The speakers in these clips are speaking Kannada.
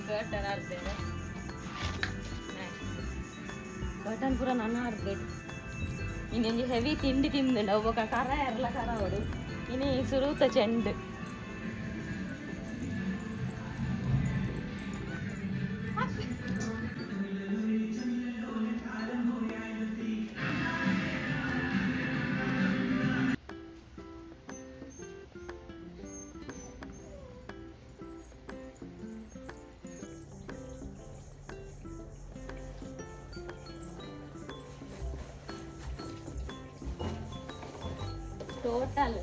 ಇನಿ ದಿನ ಬರ್ತೇನೆ ಕರ್ಟನ್ ಅರ್ಧೇನೆ ಕರ್ಟನ್ ಪೂರ ನನ್ನ ಅರ್ಧೇಡು ಇನ್ನೊಂದು ಹೆವಿ ತಿಂಡಿ ತಿಂದುಂಡು ಒಬ್ಬ ಕರ ಎರಲ ಕರ ಅವಡು ಇನಿ ಸುರೂತ ಚೆಂಡು total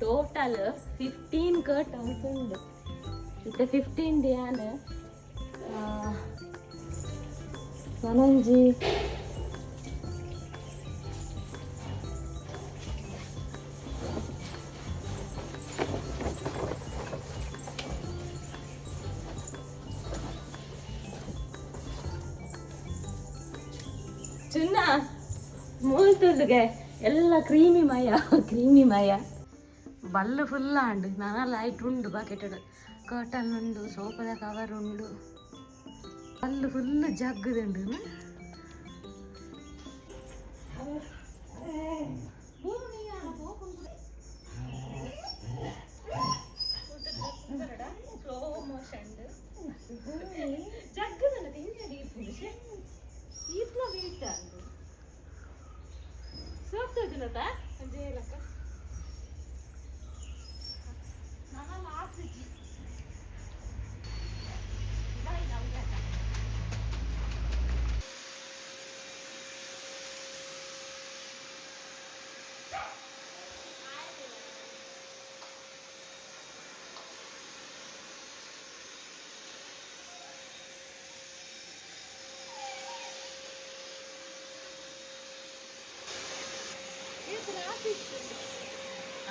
total 15 curtains ഉണ്ട് ഇത് 15 ആണ് സനഞ്ജി ചുന്നാ ಮೂಲ್ತುಲ್ಗೆ ಎಲ್ಲ ಕ್ರೀಮಿ ಮಯ ಕ್ರೀಮಿ ಮಯ. ಬಲ್ಲು ಫುಲ್ ಆಂಡು പാക്കറ്റുകൾ ಲೈಟ್ ಉಂಡು ಬಕೆಟ್ ಕರ್ಟನ್ ಉಂಡು ಸೋಫಾದ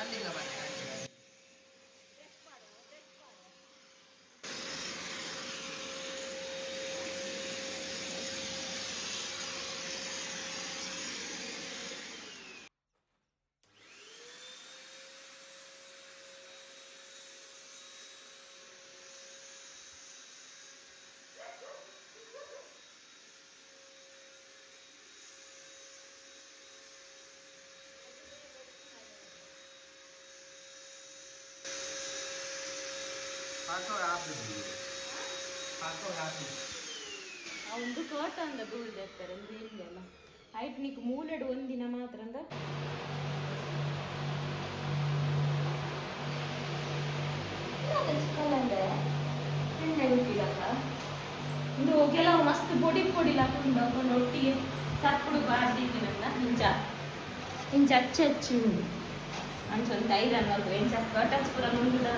Ating laman yan. ಆ ಒಂದು ಕೋಟ ಅಂದ ಬೀಳ್ದೆತ್ತಾರೆ ಒಂದು ಹೈಟ್ ನೀಕ್ ಮೂಲೆಡು ಒಂದಿನ ಮಾತ್ರ ಅಂದ? ಇದು ಕೆಲವು ಮಸ್ತ್ ಪೊಡಿ ಪೊಡಿ ಹಾಕೊಂಡು ಹಾಕೊಂಡು ಒಟ್ಟಿಗೆ ಸರ್ಪುಡು ಬಾರ್ದಿದ್ದೀನಲ್ಲ ಇಂಚ ಇಂಚ ಅಚ್ಚ ಅಚ್ಚಿ ಉಂಡು ಅಂಚೊಂದು ಐರನ್ ಎಂಚ ಕಟನ್ಸ್ ಕೂಡ ಮುಂದಿದ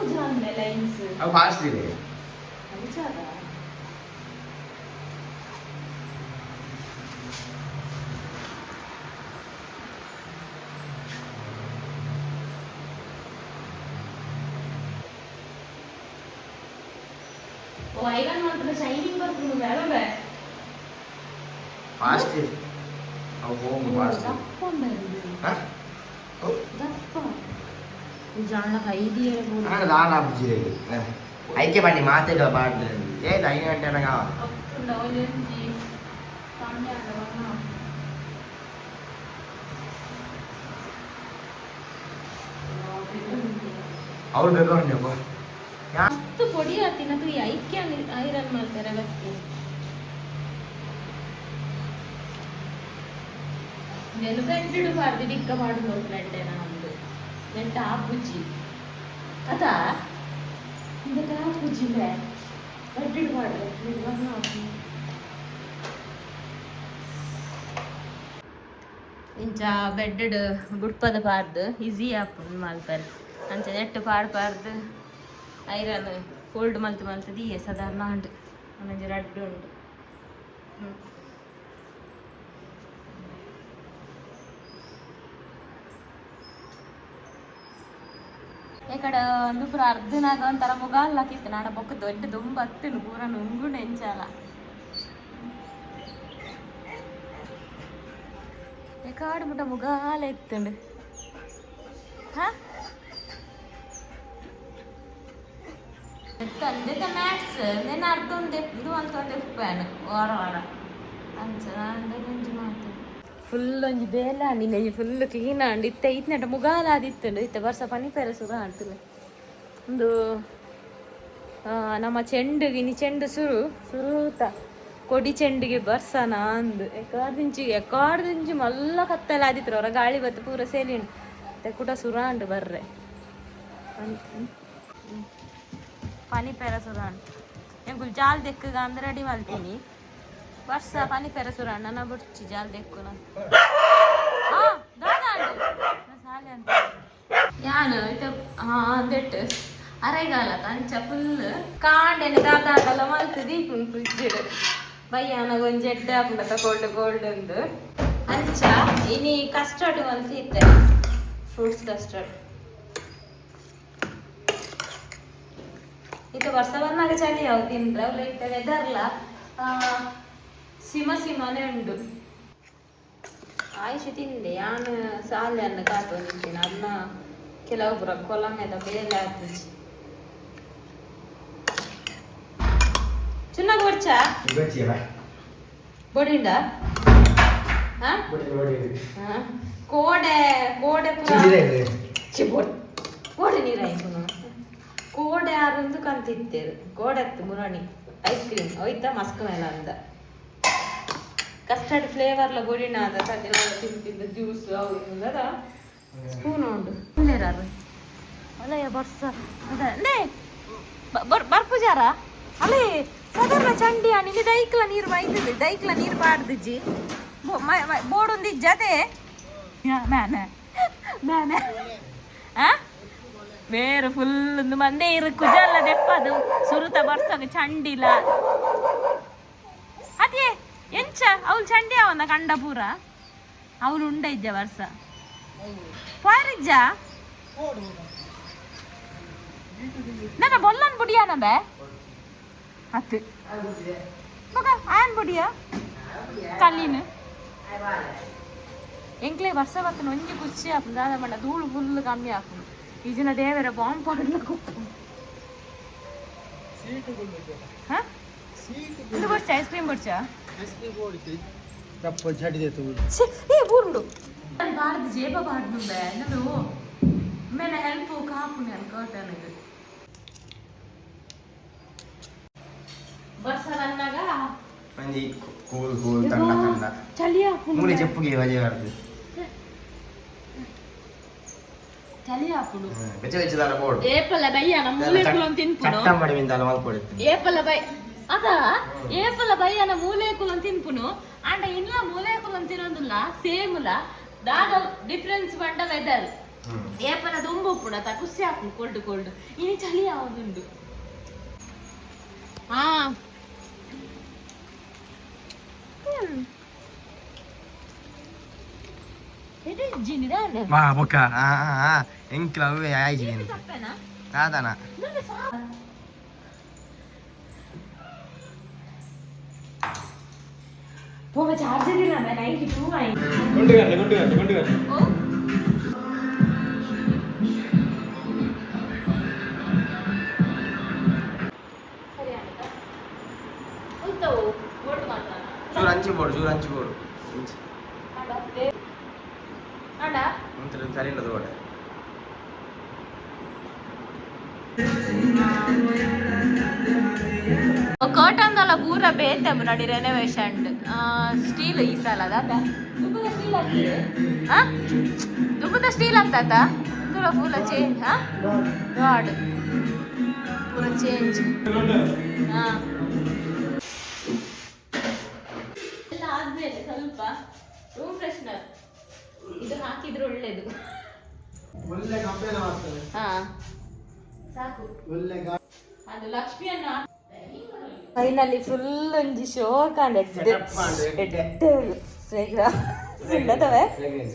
ಪೂಜ ಅಂದೆ ಲೈನ್ಸ್ ಅವು ಹಾರಿಸ್ತೀರಿ ಅಂಚಾದ ಓ ಐರನ್ ಮಾತ್ರ ಶೈನಿಂಗ್ ಬರ್ತದೆ ಬೇಡ ಹಾರಿಸ್ತೀರಿ ಅವು ಹೋಗಿ ಹಾರಿಸ್ತೀರಿ ದಪ್ಪ ಬಂದಿದೆ ಹಾಂ ದಪ್ಪ ಜಾಣ ಐದು ಹೇಳ್ಬೋದು ನಾನು ಅಬ್ಜಿ ಐಕೆ ಬನ್ನಿ ಮಾತೆಗಳ ಬಾಡ್ಲಿ ಏ ಐದು ಗಂಟೆ ನನಗೆ. ಅವ್ರು ಬೇಕಾದ್ರೆ ಮಸ್ತ್ ಪೊಡಿ ಹಾಕ್ತೀನದು ಈ ಐಕ್ಯ ಐರನ್ ಮಾಡ್ತಾರೆ ಅವತ್ತು ಡಿಕ್ಕ ಮಾಡುದು ಗಂಟೆ ನಾವು ఉంది గంట ఆపుజి కదా ఇందుకు ఆపుజిలే గంటడు పాడు ಇಂಚ ಬೆಡ್ಡ್ ಬುಡ್ಪದ ಪಾರ್ದು ಈಸಿ ಆಪುಂಡು ಮಲ್ಪರ್ ಅಂಚ ನೆಟ್ ಪಾಡ್ ಪಾರ್ದು ಐರನ್ ಕೋಲ್ಡ್ ಮಲ್ತ್ ಮಲ್ತ್ ದಿಯೆ ಸಾಧಾರಣ ಉಂಡು ಒಂದೊಂಜಿ ರಡ್ಡು ಉಂಡು ಹ್ಮ್. ಈ ಕಡೆ ಒಂದು ಪೂರ ಅರ್ಧನಾಗ ಒಂಥರ ಮುಗಾಲ್ ಹಾಕಿತ್ತು ನಾನು ಬೊಕ್ಕ ದೊಡ್ಡ ದುಂಬ ಹತ್ತಿನ ಪೂರ ನುಂಗು ನೆಂಚಲ್ಲ ಈ ಕಾಡು ಮುಟ್ಟ ಮುಗಾಲ ಎತ್ತುಂಡು ಹಾ ತಂದೆ ಮ್ಯಾಥ್ಸ್ ನೇನು ಅರ್ಧ ಒಂದು ಇದು ಅಂತ ಒಂದು ಇಪ್ಪೇನು ವಾರ ವಾರ ಅಂಚ ನಾನು ಮುಂಚೆ ಮಾಡ್ತೀನಿ ಫುಲ್ ಒಂಜಿ ಬೇಲ ಅಂಡಿಲ್ಲ ಫುಲ್ ಕ್ಲೀನ್ ಇತ್ತೆ ಇತ್ತ ಇತ್ನಟ ಮುಗಾಲ ಆದಿತ್ತುಂಡು ಇತ್ತೆ ವರ್ಷ ಪನಿ ಪೆರಸುರ ಅಂತಿಲ್ಲ ಒಂದು ಆ, ನಮ್ಮ ಚೆಂಡು ಇನಿ ಚೆಂಡು ಸುರು ಸುರುತ. ಕೊಡಿ ಚೆಂಡಿಗೆ ಬರ್ಸನ ಅಂದು. ಎಕಾರ್ದಿಂಚಿ ಎಕಾರ್ದಿಂಚಿ ಮಲ್ಲ ಕತ್ತಲ ಆದಿತ್ರು ಅವರ ಗಾಳಿ ಬತ್ತು ಪೂರ ಸೇಲಿ ಉಂಡು ತೆಕ್ಕುಟ ಸುರ ಅಂಡು ಬರ್ರೆ. ಪನಿ ಪೇರ ಸುರಾಂಡು ಎಂಕುಲ್ ಜಾಲ್ ದೆಕ್ಕಗ ಅಂದ್ರೆ ರೆಡಿ ಮಲ್ತೀನಿ ವರ್ಷ ಪನಿ ಪೆರ ಸುರ ನನ್ನ ಬುಡ್ಚಿ, ಜಾಲ್. ನಾ ಅಂತ. ಯಾನು ಇತ ಹಾ, ಅಂದೆಟ್ಟು. ಅರೆಗಾಲ ಅಂಚ ಫುಲ್ ಕಾಂಡೆನೆ ದಾದಾಂಡಲ ಮಲ್ತು ದೀಪುನ್ ಫ್ರಿಡ್ಜ್ ಬಯ್ಯಾನ ಒಂಜಿ ಎಡ್ಡ ಹಾಕೊಂಡ ತಗೊಂಡು ಗೋಲ್ಡ್ ಒಂದು. ಅಂಚ, ಇನಿ ಕಸ್ಟರ್ಡ್ ಒಂದು ಫ್ರೂಟ್ಸ್ ಕಸ್ಟರ್ಡ್ ಇದು ವರ್ಷ ಬಂದಾಗ ಚಳಿ ಯಾವ ತಿಂದ್ರೆ ಇತ್ತ ವೆದರ್ಲ ಸಿಮ ಸಿಮನೆ ಉಂಡು ಆಯುಷ್ ತಿಂದೆ ಯಾನು ಸಾಲೆ ಅನ್ನ ಕಾತು ನಿಂತೀನಿ ಅನ್ನ ಕೆಲವೊಬ್ಬರ ಕೊಲಮೆದ ಬೇಲೆ ಆಗ್ತಿச்சு ಚಿನ್ನಾಗ ಬರ್ಚ ಬಡಿಂಡ ಹಾ ಹಾ. ಕೋಡೆ ಕೋಡೆ ಕೋಡೆ ನೀರಾಯ್ತು ಕೋಡೆ ಆರೊಂದು ಕಂತಿತ್ತೇರು ಕೋಡೆ ಅತ್ತು ಮುರಣಿ ಐಸ್ ಕ್ರೀಮ್ ಹೋಯ್ತಾ ಮಸ್ಕ್ ಮೇಲೆ ಅಂದ ಕಸ್ಟರ್ಡ್ ಫ್ಲೇವರ್ಲ ಬೊಡಿನ ಅದ ಕದಿನ ತಿಂತಿದ್ದ ಜ್ಯೂಸ್ ಅದ. ಸ್ಪೂನ್ ಉಂಡು ಇಲ್ಲೇರಾರು ಅಲ್ಲಯ್ಯ ಬರ್ಸ. ಅದ ಬರ್ಪುಜಾರ? ಅಲ್ಲೇ ಸದರ್ನ ಚಂಡಿ ನಿನ್ನೆ ದೈಕ್ಲ ನೀರು ಬೈತದೆ ದೈಕ್ಲ ನೀರು ಬಾಡ್ದಿಜ್ಜಿ. ಬೋಡೊಂದು ಇಜ್ಜದೆ ಮ್ಯಾನ ಮ್ಯಾನ ಆ? ಬೇರೆ ಫುಲ್ ಒಂದು ಮಂದೇ ಇರು ಕುಜಲ್ಲ ದೆಪ್ಪದು, ಸುರುತ ಬರ್ಸಗ ಚಂಡಿಲ. ಅದೇ ಎಂಚ ಅವಳು ಚಂಡಿ ಅವನ ಕಂಡ ಪೂರ ಅವಳು ಉಂಡ ಇಜ್ಜ ವರ್ಷ ಪಾರಿಜ್ಜ ನನ್ನ ಬೊಲ್ಲನ್ ಬುಡಿಯ ನಬೆ ಹತ್ತು ಮಗ ಆಯನ್ ಬುಡಿಯ ಕಲ್ಲಿನ ಎಂಕ್ಲೆ ವರ್ಷ ಬರ್ತನ ಒಂಜಿ ಕುಚ್ಚಿ ಹಾಕು ದಾದ ಮಣ್ಣ ಧೂಳು ಫುಲ್ ಕಮ್ಮಿ ಹಾಕು ಈಜಿನ ದೇವರ ಬಾಂಬ್ ಪಾಡ್ಲ ಕುಪ್ಪು ಹಾ ಇದು ಬರ್ಚ ಐಸ್ ಕ್ರೀಮ್ ಬರ್ಚ ఏ ఊరుడు. భారత జేబ పాడుతుందా నువ్వు మేన హెల్ప్ చెప్పు ఇవ్వజే వాడు ఏ పల్ల బయ్య నమ్ములే తిన్పుడు కట్టం పడి విందాల వాళ్ళు పోడు ఏ పల్ల బయ్య ಅದ? ಏಪಲ ಬಯ್ಯನ ಮೂಲೆಕುಲು ತಿನ್ಪುನು. ಅಂಡ ಇನ್ಲ ಮೂಲೆಕುಲು ತಿನ್ನೋದಿಲ್ಲ ಲ. ದಾದ ಡಿಫ್ರೆನ್ಸ್ ಬಂಡ ವೆದರ್ ಏಪಲ ದುಂಬುಪ್ಪುಡ ತ ಖುಷಿ ಹಾಕು ಕೋಲ್ಡ್ ಕೋಲ್ಡ್ ಇನಿ ಚಳಿ ಯಾವ್ದುಂಡು ಹಾ. ಇದು போங்க சார்ஜர் இல்லை அந்த நைட்டு டூ ஆகி கொண்டு காட்டு கொண்டு காட்டு கொண்டு காட்டு చూడు అంచి పోడు చూడు అంచి పోడు సరే ఉండదు కూడా Thank you. ಬೋರ್ಡ್ ಮಾತ್ರ ಚೂರು ಹಂಚಿ ಬೋಡು ಚೂರು ಹಂಚಿ ಬೋಡು ಅಡ ಅಡ ಒಂಥರ ಸರಿ ಇಲ್ಲ ತೋಟ ಕರ್ಟನ್ ಎಲ್ಲ ಪೂರ ಬೇತೆ ನೋಡಿ ರೆನೋವೇಷನ್ ಸ್ಟೀಲ್ ಈ ಸಲ ಅದ ದುಬ್ಬದ ಸ್ಟೀಲ್ ಆಗ್ತದೆ? ಪೂರ ಪೂರ ಚೇಂಜ್ ಹಾ? ಗಾಡ್ ಪೂರ ಚೇಂಜ್ ಹಾ. ಎಲ್ಲ ಆದ್ಮೇಲೆ ಸ್ವಲ್ಪ ರೂಮ್ ಫ್ರೆಶ್ನರ್ ಇದು ಹಾಕಿದ್ರೆ ಒಳ್ಳೇದು. ಒಳ್ಳೆ ಹಾ. ಸಾಕು ಒಳ್ಳೆ ಅದು ಲಕ್ಷ್ಮಿಯನ್ನ ಫೈನಲಿ ಫುಲ್ ಒಂಜಿ ಶೋ ಕಾಂಡೆ Setup ಮಾಡು, ಸುಳ್ಳದವೆ Fragrance.